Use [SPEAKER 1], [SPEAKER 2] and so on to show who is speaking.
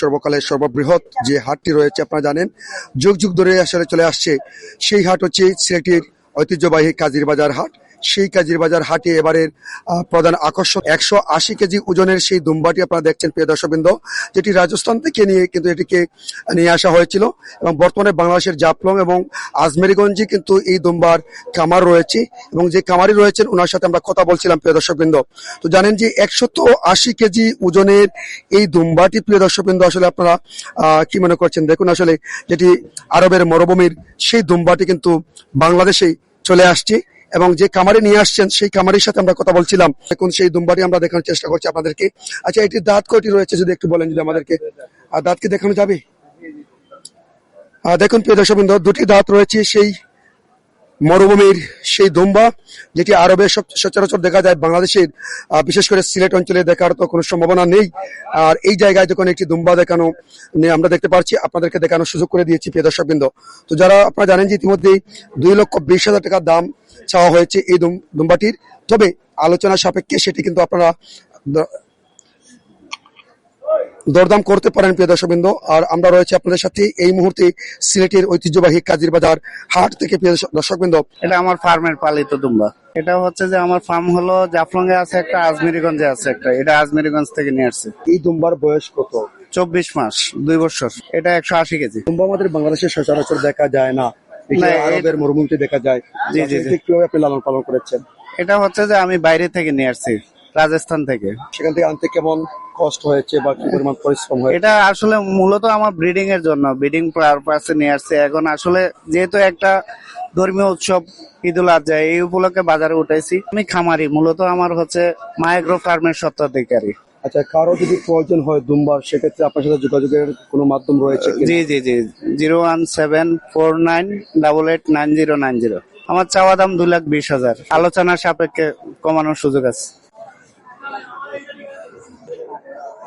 [SPEAKER 1] সর্বকালের সর্ববৃহৎ যে হাটটি রয়েছে, আপনারা জানেন, যুগ যুগ ধরে আসলে চলে আসছে। সেই হাট হচ্ছে সিলেটির ঐতিহ্যবাহী কাজির বাজার হাট। সেই কাজির বাজার হাটে এবারের প্রধান আকর্ষণ। একশো আশি কেজি ওজনের সেই দুম্বাটি আপনারা দেখছেন, প্রিয় দর্শকবৃন্দ। যেটি রাজস্থান থেকে নিয়ে কিন্তু এটিকে নিয়ে আসা হয়েছিল। এবং বর্তমানে বাংলাদেশের জাফলং এবং আজমেরিগঞ্জে কিন্তু এই দুম্বার কামার রয়েছে। এবং যে কামারি রয়েছেন ওনার সাথে আমরা কথা বলছিলাম, প্রিয় দর্শকবৃন্দ। তো জানেন যে একশত আশি কেজি ওজনের এই দুম্বাটি, প্রিয় দর্শকবৃন্দ, আসলে আপনারা কি মনে করছেন? দেখুন আসলে যেটি আরবের মরুভূমির সেই দুম্বাটি কিন্তু বাংলাদেশেই চলে আসছে। এবং যে কামারে নিয়ে আসছেন, সেই কামারের সাথে আমরা কথা বলছিলাম। এখন সেই দুম্বাটি আমরা দেখানোর চেষ্টা করছি আপনাদেরকে। আচ্ছা এটির দাঁত কয়টি রয়েছে, যদি একটু বলেন যদি আমাদেরকে। আর দাঁত কি দেখানো যাবে? দেখুন, প্রিয় দর্শক দুটি দাঁত রয়েছে, সেই মরুভূমির সেই দুম্বা, যেটি আরবে সচরাচর দেখা যায় বাংলাদেশের বিশেষ করে সিলেট অঞ্চলে দেখার তো কোনো সম্ভাবনা নেই। আর এই জায়গায় যখন একটি দুম্বা দেখানো আমরা দেখতে পাচ্ছি আপনাদেরকে দেখানোর সুযোগ করে দিয়েছি, প্রিয় দর্শকবৃন্দ। তো যারা আপনারা জানেন যে ইতিমধ্যেই দুই লক্ষ বিশ হাজার টাকা দাম চাওয়া হয়েছে এই দুম- দুম্বাটির, তবে আলোচনা সাপেক্ষে সেটি কিন্তু আপনারা দরদাম করতে পারেন প্রিয় দর্শকবৃন্দ। আর আমরা রয়েছে আপনাদের সাথে এই মুহূর্তে সিলেটের ঐতিহ্যবাহী কাজির বাজার হাট থেকে প্রিয় দর্শকবৃন্দ।
[SPEAKER 2] এটা আমার ফার্মের পালিত দুম্বা। এটা হচ্ছে যে আমার ফার্ম হলো জাফলং এ আছে একটা আজমেরিগঞ্জে আছে একটা। এটা আজমেরিগঞ্জ থেকে নিয়ে আসছে।
[SPEAKER 1] এই দুম্বার বয়স কত?
[SPEAKER 2] চব্বিশ মাস দুই বছর। এটা একশো আশি কেজি।
[SPEAKER 1] দুম্বা আমাদের বাংলাদেশে সচরাচর দেখা যায় না। এটা আরবের মরুভূমিতে দেখা যায়।
[SPEAKER 2] জি, জি, জি।
[SPEAKER 1] কীভাবে আপনি লালন পালন করেছেন?
[SPEAKER 2] এটা হচ্ছে যে আমি বাইরে থেকে নিয়ে আসছি। রাজস্থান থেকে।
[SPEAKER 1] সেখান থেকে আনতে কেমন কষ্ট হয়েছে বা কি পরিমাণ পরিশ্রম হয়েছে?
[SPEAKER 2] এটা আসলে মূলত আমার ব্রিডিং এর জন্য। ব্রিডিং পারপাসে নিয়ে আসছে। এখন আসলে যেহেতু একটা ধর্মীয় উৎসব ঈদুল আজহা এই উপলক্ষে বাজারে উঠাইছি আমি খামারি মূলত আমার হচ্ছে মাইগ্রো ফার্মের স্বত্বাধিকারী
[SPEAKER 1] আচ্ছা কারও যদি প্রয়োজন হয় দুম্বার সেক্ষেত্রে আপনার সাথে যোগাযোগের কোনো মাধ্যম রয়েছে
[SPEAKER 2] জি জি জি। Zero one seven four nine double eight nine zero nine zero. আমার চাওয়া দাম দুই লাখ বিশ হাজার। আলোচনার সাপেক্ষে কমানোর সুযোগ আছে।